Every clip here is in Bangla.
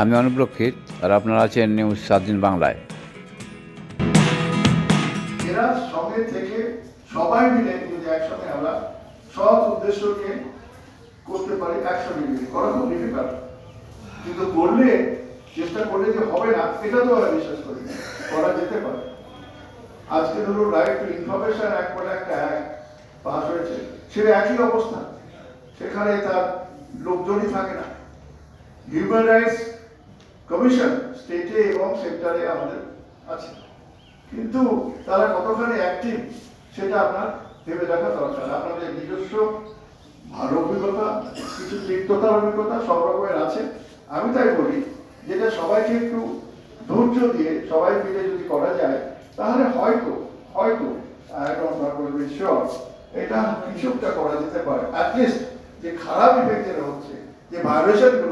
আমি অনুপ্রক্ষিত আর আপনারা আছেন নিউজ সাত বাংলায়। এরা সঙ্গে থেকে সবাই মিলে যদি একসঙ্গে আমরা সৎ উদ্দেশ্য নিয়ে করতে পারি একসঙ্গে মিলে। করা খুব ডিফিকাল্ট কিন্তু করলে, চেষ্টা করলে যে হবে না এটা তো আমরা বিশ্বাস করি করা যেতে পারে। আজকে ধরুন রাইট টু ইনফরমেশন অ্যাক্ট বলে একটা অ্যাক্ট পাস হয়েছে। সেটা একই অবস্থা। সেখানে তার লোকজনই থাকে না। হিউম্যান রাইটস কমিশন স্টেটে এবং সেক্টরে আমাদের আছে। কিন্তু তারা কতখানি অ্যাক্টিভ সেটা আপনার ভেবে দেখা দরকার। আপনাদের নিজস্ব ভালো অভিজ্ঞতা, কিছু তিক্ততার অভিজ্ঞতা সব রকমের আছে। আমি তাই বলি, যেটা সবাইকে একটু ধৈর্য দিয়ে সবাই মিলে যদি করা যায়, তাহলে হয়তো হয়তো এটা কিছুটা করা যেতে পারে। যে খারাপ ইফেক্ট যেটা হচ্ছে, যে ভায়োলেশনগুলো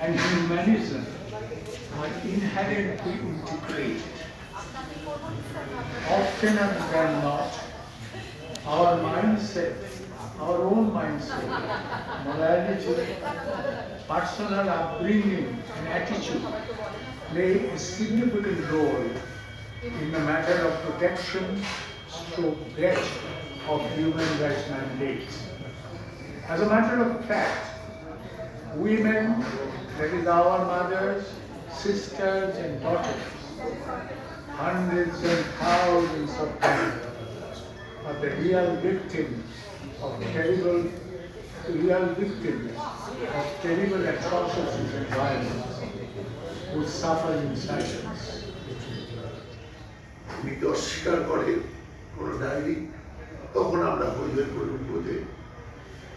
and humanism are inherently integrated. Oftener than not, our mindset, our own mindset, morality, personal upbringing and attitude play a significant role in the matter of protection stroke breach of human rights mandates. As a matter of fact, women, that is our mothers, sisters and daughters, hundreds and thousands of times are the real victims of terrible, real victims of terrible atrocities and violence who suffer in silence. যদি অস্বীকার করে কোনো ডায়েরি তখন আমরা হইলে করে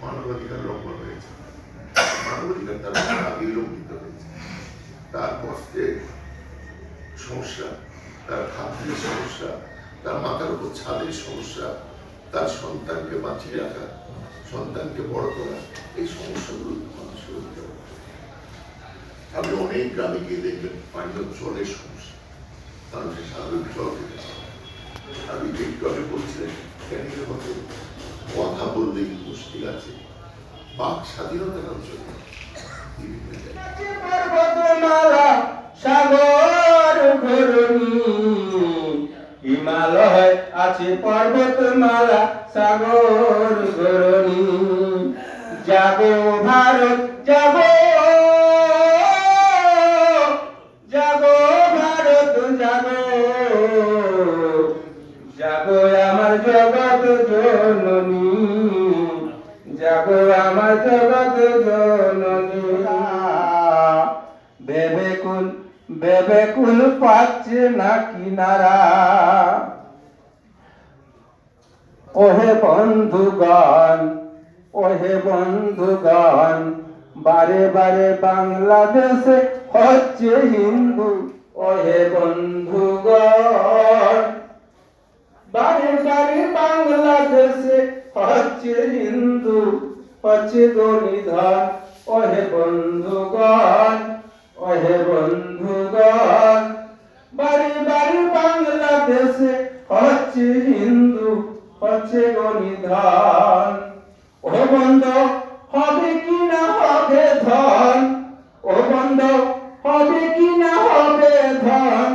মানবাধিকার লঙ্ঘন হয়েছে মানবাধিকার তার কষ্টের সমস্যা তার খাদ্যের সমস্যা তার মাথার উপর ছাদের সমস্যা তার সন্তানকে বাঁচিয়ে রাখা সন্তানকে বড় করা এই সমস্যাগুলো মানুষের আপনি অনেক গ্রামে গিয়ে দেখবেন পানীয় জলের সমস্যা মানুষের স্বাভাবিক জল খেতে আমি একটু আগে বলছিলেন কথা বললেই মুশকিল আছে বাক অঞ্চল পর্বতমালা সাগর ঘরণী হিমালয় আছে পর্বতমালা, সাগর ঘরণী যাব ভারত, যাব যাব ভারত, যাব জগৎ জননী ভেবে কুল পাচ্ছে না কিনারা। ওহে বন্ধুগণ ওহে বন্ধুগণ, বারে বারে বাংলাদেশে হচ্ছে হিন্দু। ওহে বন্ধুগণ, বারে বারে বাংলাদেশে হচ্ছে হিন্দু। হচ্ছে গণিধর ওহে বন্ধুগণ ওহে বন্ধুগণ বারে বারে বাংলাদেশে হচ্ছে হিন্দু, হচ্ছে গণিধর ও বন্ধ, হবে কি না হবে ধন? ও বন্ধ, হবে কি না হবে ধন?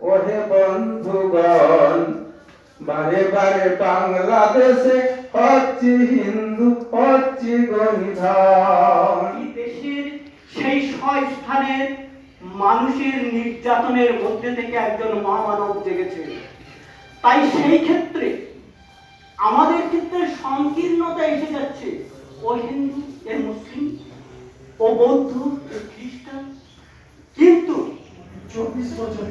ওহে বন্ধুগণ, বারে বারে বাংলাদেশে হচ্ছে হিন্দু হচ্ছে দেশের সেই ছয় স্থানের মানুষের নির্যাতনের মধ্যে থেকে একজন মহামানব জেগেছে। তাই সেই ক্ষেত্রে আমাদের ক্ষেত্রে সংকীর্ণতা এসে যাচ্ছে। ও হিন্দু এ মুসলিম ও বৌদ্ধ খ্রিস্টান। কিন্তু চব্বিশ বছর